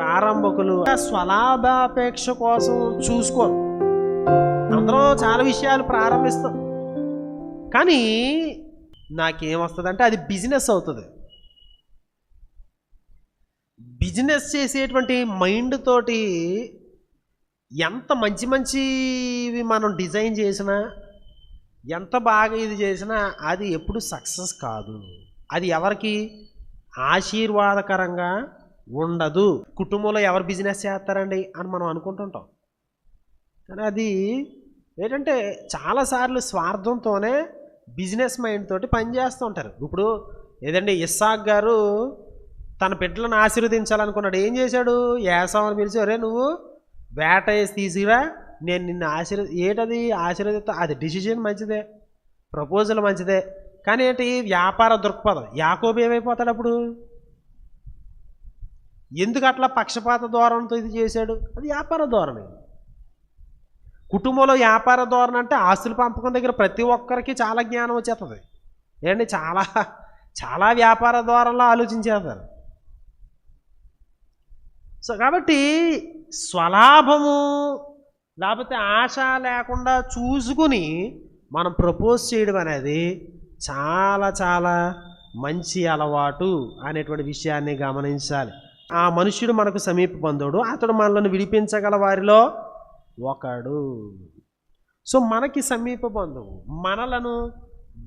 ఆరంభకులు స్వలాభాపేక్ష కోసం చూసుకోరు అందరం చాలా విషయాలు ప్రారంభిస్తాం. కానీ నాకేమొస్తుందంటే అది బిజినెస్ అవుతుంది. బిజినెస్ చేసేటువంటి మైండ్ తోటి ఎంత మంచి మంచివి మనం డిజైన్ చేసినా ఎంత బాగా ఇది చేసినా అది ఎప్పుడు సక్సెస్ కాదు. అది ఎవరికి? ఆశీర్వాదకరంగా ఉండదు. కుటుంబంలో ఎవరు బిజినెస్ చేస్తారండి అని మనం అనుకుంటుంటాం. కానీ అది ఏంటంటే చాలాసార్లు స్వార్థంతోనే బిజినెస్ మైండ్ తోటి పనిచేస్తూ ఉంటారు. ఇప్పుడు ఏదండి ఇస్సాక్ గారు తన బిడ్డలను ఆశీర్వదించాలనుకున్నాడు. ఏం చేశాడు? ఏసామని పిలిచి అరే నువ్వు వేట వేసి తీసిరా నేను నిన్ను ఆశీర్వ ఏటది? ఆశీర్వదిస్తా? అది డిసిజన్ మంచిదే. ప్రపోజల్ మంచిదే. కానీ ఏంటి? వ్యాపార దృక్పథం. యాకోబు ఏమైపోతాడు అప్పుడు? ఎందుకు అట్లా పక్షపాత ధోరణితో ఇది చేశాడు? అది వ్యాపార ధోరణి. కుటుంబంలో వ్యాపార ధోరణి అంటే ఆస్తుల పంపకం దగ్గర ప్రతి ఒక్కరికి చాలా జ్ఞానం వచ్చేస్తుంది. ఏంటి? చాలా చాలా వ్యాపార ధోరణిలో ఆలోచించేస్తారు. సో కాబట్టి స్వలాభము లేకపోతే ఆశ లేకుండా చూసుకుని మనం ప్రపోజ్ చేయడం అనేది చాలా చాలా మంచి అలవాటు అనేటువంటి విషయాన్ని గమనించాలి. ఆ మనుష్యుడు మనకు సమీప బంధువుడు. అతడు మనల్ని విడిపించగల వారిలో ఒకడు. సో మనకి సమీప బంధువు మనలను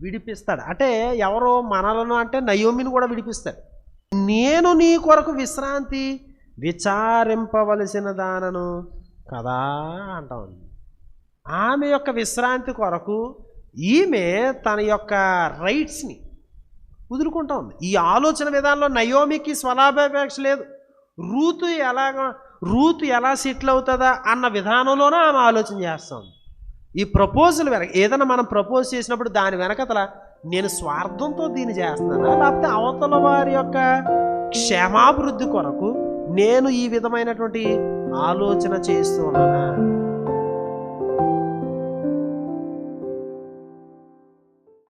విడిపిస్తాడు. అంటే ఎవరో మనలను అంటే నయోమిని కూడా విడిపిస్తాడు. నేను నీ కొరకు విశ్రాంతి విచారింపవలసిన దానను కదా అంటా ఉంది ఆమె యొక్క విశ్రాంతి కొరకు ఈమె తన యొక్క రైట్స్ని కుదురుకుంటా ఉంది. ఈ ఆలోచన విధానంలో నయోమికి స్వలాభాపేక్ష లేదు. రూతు ఎలాగా రూతు ఎలా సెటిల్ అవుతుందా అన్న విధానంలోనే ఆమె ఆలోచన చేస్తాం ఈ ప్రపోజల్ వెనక ఏదైనా మనం ప్రపోజ్ చేసినప్పుడు దాని వెనకతల నేను స్వార్థంతో దీన్ని చేస్తాను లేకపోతే అవతల వారి యొక్క క్షేమాభివృద్ధి కొరకు నేను ఈ విధమైనటువంటి ఆలోచన చేస్తున్నానా?